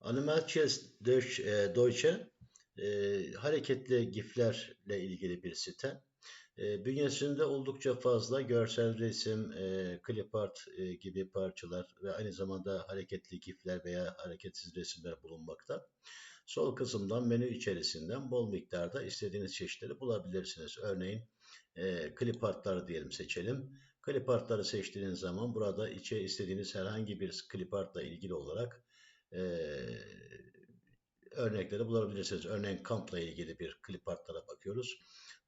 Animatjes Deutsche e, hareketli giflerle ilgili bir site. E, bünyesinde oldukça fazla görsel resim, e, clip art e, gibi parçalar ve aynı zamanda hareketli gifler veya hareketsiz resimler bulunmakta. Sol kısımdan menü içerisinden bol miktarda istediğiniz çeşitleri bulabilirsiniz. Örneğin e, clip artları diyelim seçelim. Clip artları seçtiğiniz zaman burada içe istediğiniz herhangi bir clip artla ilgili olarak e, örnekleri bulabilirsiniz. Örneğin kampla ilgili bir clip artlara bakıyoruz.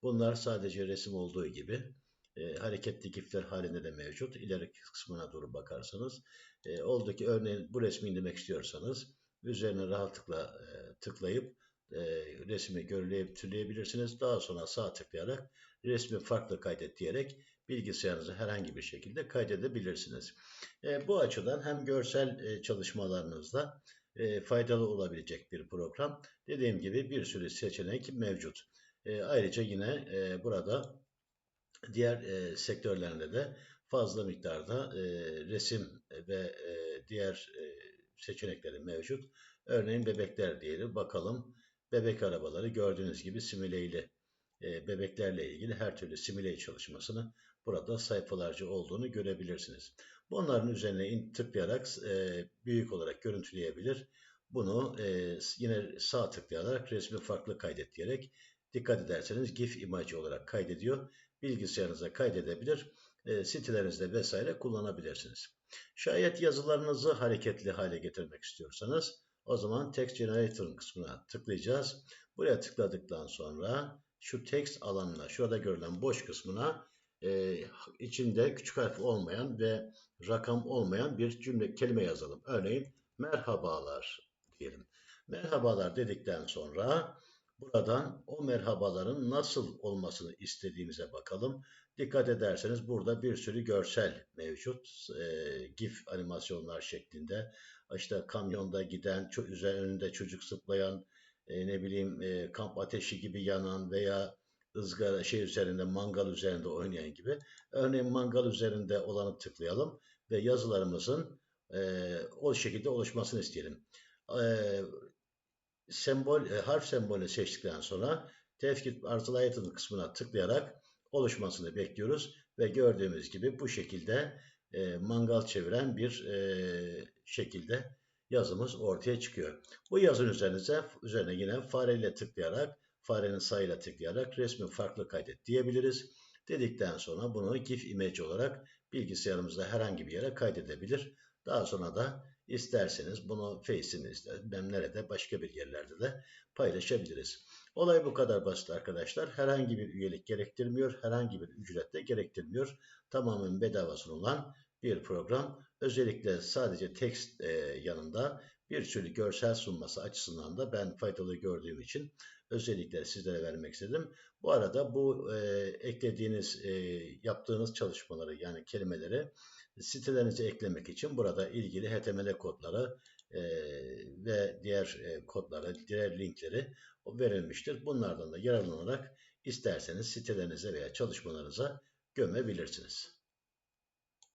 Bunlar sadece resim olduğu gibi e, hareketli gifler halinde de mevcut. İleri kısmına doğru bakarsanız e, oldu ki örneğin bu resmi indirmek istiyorsanız üzerine rahatlıkla e, tıklayıp e, resmi görülebilirsiniz. Daha sonra sağ tıklayarak resmi farklı kaydet diyerek bilgisayarınızı herhangi bir şekilde kaydedebilirsiniz. E, bu açıdan hem görsel e, çalışmalarınızda e, faydalı olabilecek bir program. Dediğim gibi bir sürü seçenek mevcut. E, ayrıca yine e, burada diğer e, sektörlerinde de fazla miktarda e, resim ve e, diğer e, seçenekleri mevcut. Örneğin bebekler diyelim. Bakalım bebek arabaları gördüğünüz gibi simüleyli e, bebeklerle ilgili her türlü simüle çalışmasını burada sayfalarca olduğunu görebilirsiniz. Bunların üzerine tıklayarak e, büyük olarak görüntüleyebilir. Bunu e, yine sağ tıklayarak resmi farklı kaydet diyerek dikkat ederseniz GIF imajı olarak kaydediyor. Bilgisayarınıza kaydedebilir, e, sitelerinizde vesaire kullanabilirsiniz. Şayet yazılarınızı hareketli hale getirmek istiyorsanız o zaman Text Generator kısmına tıklayacağız. Buraya tıkladıktan sonra şu text alanına, şurada görülen boş kısmına e, içinde küçük harf olmayan ve rakam olmayan bir cümle kelime yazalım. Örneğin merhabalar diyelim. Merhabalar dedikten sonra buradan o merhabaların nasıl olmasını istediğimize bakalım. Dikkat ederseniz burada bir sürü görsel mevcut. E, GIF animasyonlar şeklinde. İşte kamyonda giden, üzerinde çocuk zıplayan, e, ne bileyim e, kamp ateşi gibi yanan veya ızgara şey üzerinde mangal üzerinde oynayan gibi. Örneğin mangal üzerinde olanı tıklayalım ve yazılarımızın e, o şekilde oluşmasını isteyelim. E, sembol e, harf sembolü seçtikten sonra tevkit arzulayatın kısmına tıklayarak oluşmasını bekliyoruz ve gördüğümüz gibi bu şekilde e, mangal çeviren bir e, şekilde yazımız ortaya çıkıyor. Bu yazın üzerinize, üzerine yine fareyle tıklayarak, farenin sayıyla tıklayarak resmi farklı kaydet diyebiliriz. Dedikten sonra bunu GIF image olarak bilgisayarımızda herhangi bir yere kaydedebilir. Daha sonra da isterseniz bunu Face'inizde, ben nerede başka bir yerlerde de paylaşabiliriz. Olay bu kadar basit arkadaşlar. Herhangi bir üyelik gerektirmiyor, herhangi bir ücret de gerektirmiyor. Tamamen bedava sunulan bir program. Özellikle sadece tekst e, yanında bir sürü görsel sunması açısından da ben faydalı gördüğüm için özellikle sizlere vermek istedim. Bu arada bu e, eklediğiniz, e, yaptığınız çalışmaları yani kelimeleri sitelerinize eklemek için burada ilgili HTML kodları e, ve diğer e, kodları, diğer linkleri verilmiştir. Bunlardan da yararlanarak isterseniz sitelerinize veya çalışmalarınıza gömebilirsiniz.